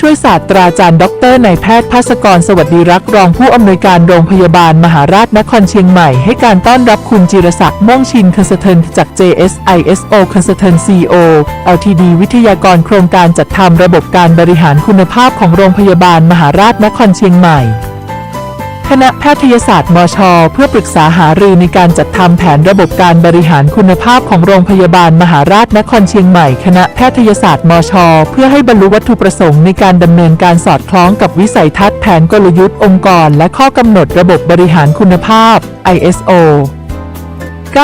ช่วยศาสตราจารย์ดอกเตอรนายแพทย์ภาสกรสวัสดีรักรองผู้อำนวยการโรงพยาบาลมหาราชนครเชียงใหม่ ให้การต้อนรับคุณจิรศักดิ์ม่วงชินคอนสเทนจาก JSISO คอนสเทน CO LTD วิทยากรโครงการจัดทำระบบการบริหารคุณภาพของโรงพยาบาลมหาราชนครเชียงใหม่ คณะแพทยศาสตร์มช เพื่อปรึกษาหารือในการจัดทำแผนระบบการบริหารคุณภาพของโรงพยาบาลมหาราชนครเชียงใหม่ คณะแพทยศาสตร์มช เพื่อให้บรรลุวัตถุประสงค์ในการดำเนินการสอดคล้องกับวิสัยทัศน์แผนกลยุทธ์องค์กร และข้อกำหนดระบบบริหารคุณภาพ ISO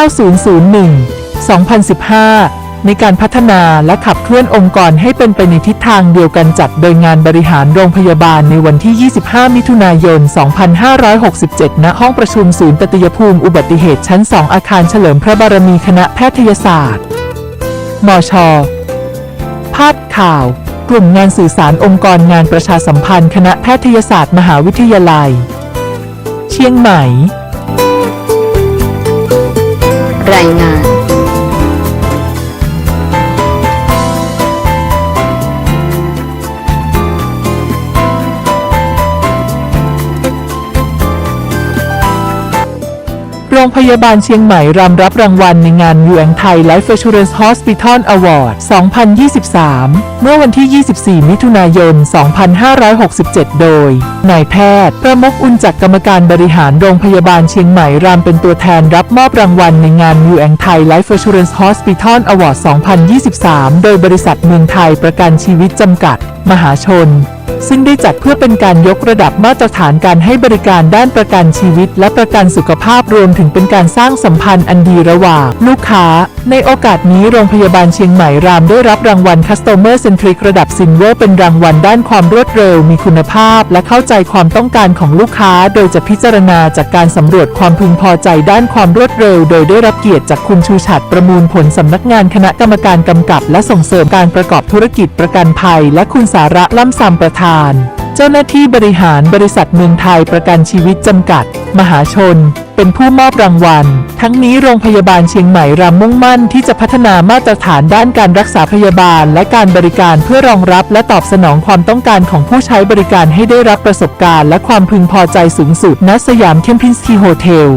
9001 2015 ในการพัฒนาและขับเคลื่อนองค์กรให้เป็นไปในทิศทางเดียวกันจัดโดยงานบริหารโรงพยาบาลในวันที่ 25 มิถุนายน 2567 ณ ห้องประชุมศูนย์ตติยภูมิอุบัติเหตุชั้น 2 อาคารเฉลิมพระบารมีคณะแพทยศาสตร์ มชภาพข่าว กลุ่มงานสื่อสารองค์กรงานประชาสัมพันธ์คณะแพทยศาสตร์มหาวิทยาลัย เชียงใหม่ รายงาน รงพยาบาลเชียงใหม่รำรับรางวัลในงาน u ู n ไทย Life Assurance Hospital Award 2023 เมื่อวันที่ 24 มิถุนายน 2567 โดย นายแพทย์ ประมุขอุนจักกรรมการบริหารโรงพยาบาลเชียงใหม่รำเป็นตัวแทนรับมอบรางวัลในงาน u ู n ไทย Life Assurance Hospital Award 2023 โดยบริษัทเมืองไทยประกันชีวิตจำกัด มหาชน ซึ่งได้จัดเพื่อเป็นการยกระดับมาตรฐานการให้บริการด้านประกันชีวิต และประกันสุขภาพรวมถึงเป็นการสร้างสัมพันธ์อันดีระหว่างลูกค้า ในโอกาสนี้โรงพยาบาลเชียงใหม่รามได้รับรางวัล Customer Centric ระดับซินเวอร์เป็นรางวัลด้านความรวดเร็ว มีคุณภาพ และเข้าใจความต้องการของลูกค้า โดยจะพิจารณาจากการสำรวจความพึงพอใจด้านความรวดเร็ว โดยได้รับเกียรติจากคุณชูชัดประมูลผลสำนักงานคณะกรรมการกำกับ และส่งเสริมการประกอบธุรกิจประกันภัย และคุณสาระล่ำซำประธานเจ้าหน้าที่บริหารบริษัทเมืองไทยประกันชีวิตจำกัด มหาชน เป็นผู้มอบรางวัล ทั้งนี้โรงพยาบาลเชียงใหม่รำมุ่งมั่นที่จะพัฒนามาตรฐานด้านการรักษาพยาบาล และการบริการเพื่อรองรับและตอบสนองความต้องการของผู้ใช้บริการให้ได้รับประสบการณ์ และความพึงพอใจสูงสุดณสยามเคมพินสกีโฮเทล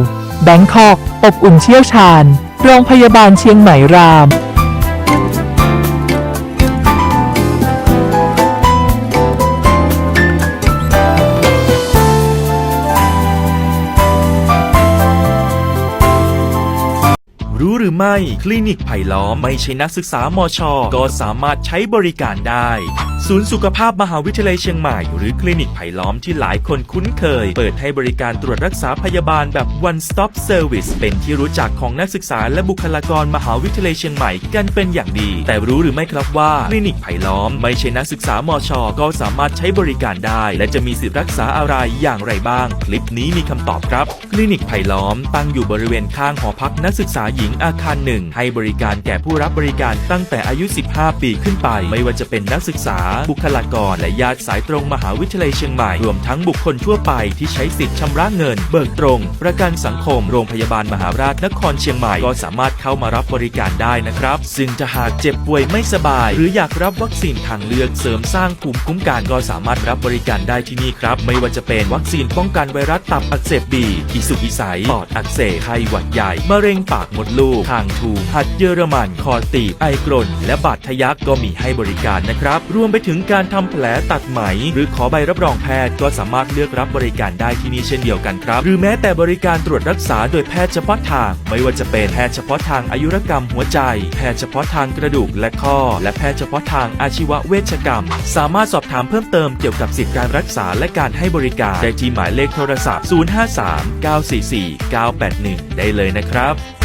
แบงคอก อบอุ่นเชี่ยวชาญ โรงพยาบาลเชียงใหม่ราม รู้หรือไม่ คลินิกไผ่ล้อมไม่ใช่นักศึกษามอชก็สามารถใช้บริการได้ ศูนย์สุขภาพมหาวิทยาลัยเชียงใหม่ หรือคลินิกไผ่ล้อมที่หลายคนคุ้นเคย เปิดให้บริการตรวจรักษาพยาบาลแบบ one stop service เป็นที่รู้จักของนักศึกษาและบุคลากรมหาวิทยาลัยเชียงใหม่กันเป็นอย่างดี แต่รู้หรือไม่ครับว่าคลินิกไผ่ล้อมไม่ใช่นักศึกษามอชก็สามารถใช้บริการได้ และจะมีสิทธิรักษาอะไรอย่างไรบ้าง คลิปนี้มีคำตอบครับ คลินิกไผ่ล้อมตั้งอยู่บริเวณข้างหอพักนักศึกษาหญิงอาคารหนึ่งให้บริการแก่ผู้รับบริการตั้งแต่อายุ 15 ปีขึ้นไป ไม่ว่าจะเป็นนักศึกษา บุคลากร และญาติสายตรงมหาวิทยาลัยเชียงใหม่ รวมทั้งบุคคลทั่วไปที่ใช้สิทธิ์ชำระเงิน เบิกตรง ประกันสังคม โรงพยาบาลมหาราชนครเชียงใหม่ ก็สามารถเข้ามารับบริการได้นะครับ ซึ่งถ้าหากเจ็บป่วยไม่สบาย หรืออยากรับวัคซีนทางเลือกเสริมสร้างภูมิคุ้มกันก็สามารถรับบริการได้ที่นี่ครับ ไม่ว่าจะเป็นวัคซีนป้องกันไวรัสตับอักเสบบีอีสุกอีใสปอดอักเสบไข้หวัดใหญ่มะเร็งปากมดลูกทางถูหัดเยอรมันคอตีบไอกรนและบาดทะยักก็มีให้บริการนะครับ รวมไปถึงการทำแผลตัดไหม หรือขอใบรับรองแพทย์ก็สามารถเลือกรับบริการได้ที่นี่เช่นเดียวกันครับ หรือแม้แต่บริการตรวจรักษาโดยแพทย์เฉพาะทาง ไม่ว่าจะเป็นแพทย์เฉพาะทางอายุรกรรมหัวใจ แพทย์เฉพาะทางกระดูกและข้อ และแพทย์เฉพาะทางอาชีวเวชกรรม สามารถสอบถามเพิ่มเติมเกี่ยวกับสิทธิการรักษาและการให้บริการได้ที่หมายเลขโทรศัพท์ 053 944 981 ได้เลยนะครับ